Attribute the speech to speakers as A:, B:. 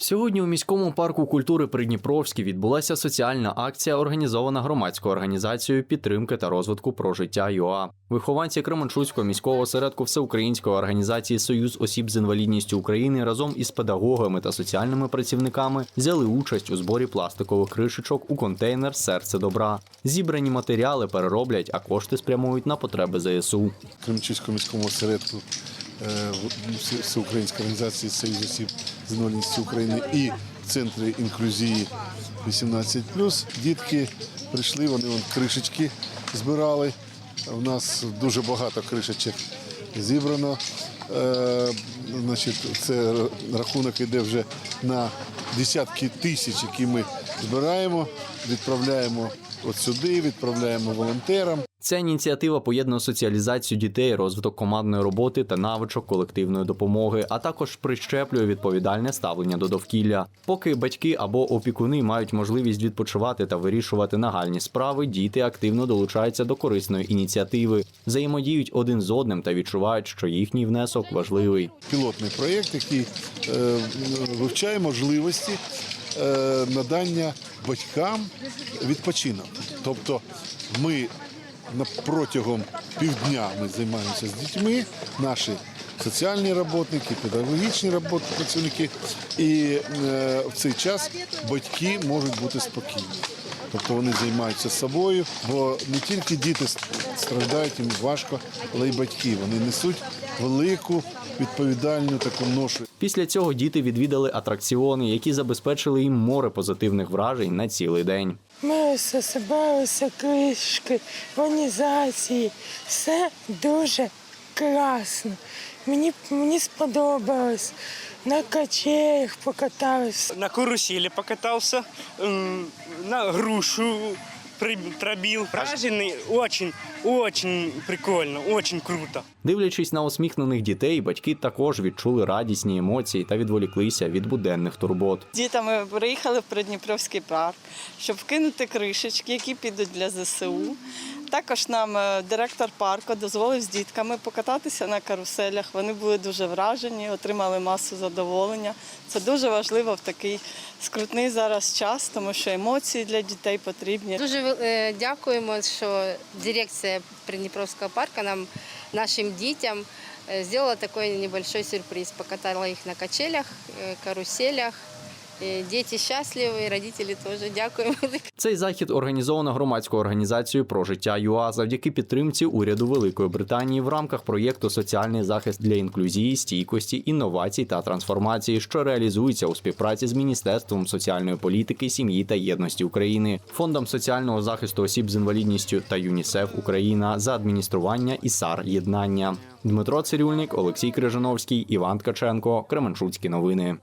A: Сьогодні у міському парку культури Придніпровський відбулася соціальна акція, організована громадською організацією підтримки та розвитку про життя ЮА. Вихованці Кременчуцького міського осередку Всеукраїнської організації Союз осіб з інвалідністю України разом із педагогами та соціальними працівниками взяли участь у зборі пластикових кришечок у контейнер Серце добра. Зібрані матеріали перероблять, а кошти спрямують на потреби ЗСУ.
B: Кременчуцькому міському осередку е, Всеукраїнської організації Союз осіб з України і в центрі інклюзії 18+. Дітки прийшли, вони вон кришечки збирали. У нас дуже багато кришечок зібрано. Е, Значить, це рахунок йде вже на десятки тисяч, які ми збираємо, відправляємо от сюди, відправляємо волонтерам.
A: Ця ініціатива поєднує соціалізацію дітей, розвиток командної роботи та навичок колективної допомоги, а також прищеплює відповідальне ставлення до довкілля. Поки батьки або опікуни мають можливість відпочивати та вирішувати нагальні справи, діти активно долучаються до корисної ініціативи, взаємодіють один з одним та відчувають, що їхній внесок важливий.
B: пілотний проєкт, який е, вивчає можливості е, надання батькам відпочинок. Тобто ми протягом півдня ми займаємося з дітьми, наші соціальні роботники, педагогічні роботи, працівники, і е, в цей час батьки можуть бути спокійні. Тобто вони займаються собою, бо не тільки діти страждають, їм важко, але й батьки. Вони несуть велику відповідальну таку ношу.
A: Після цього діти відвідали атракціони, які забезпечили їм море позитивних вражень на цілий день.
C: Ми все кришки, організації. Все дуже класно. Мені, мені сподобалось. На качелях покатались.
D: На карусели покатался, м, на грушу пробил. Вражений очень, очень прикольно, очень круто.
A: Дивлячись на усміхнених дітей, батьки також відчули радісні емоції та відволіклися від буденних турбот.
E: Дітами приїхали в Придніпровський парк, щоб вкинути кришечки, які підуть для ЗСУ. Також нам е, директор парку дозволив з дітками покататися на каруселях. Вони були дуже вражені, отримали масу задоволення. Це дуже важливо в такий скрутний зараз час, тому що емоції для дітей потрібні.
F: Дуже е, дякуємо, що дирекція Придніпровського парку нам, нашим дітям, е, зробила такий небольшой сюрприз. Покатала їх на качелях, каруселях. Е, Діти щасливі, родителі теж дякуємо.
A: Цей захід організовано громадською організацією про життя ЮА завдяки підтримці уряду Великої Британії в рамках проєкту Соціальний захист для інклюзії, стійкості, інновацій та трансформації, що реалізується у співпраці з Міністерством соціальної політики, сім'ї та єдності України, фондом соціального захисту осіб з інвалідністю та ЮНІСЕФ Україна за адміністрування ІСАР Єднання. Дмитро Цирюльник, Олексій Крижановський, Іван Ткаченко, Кременчуцькі новини.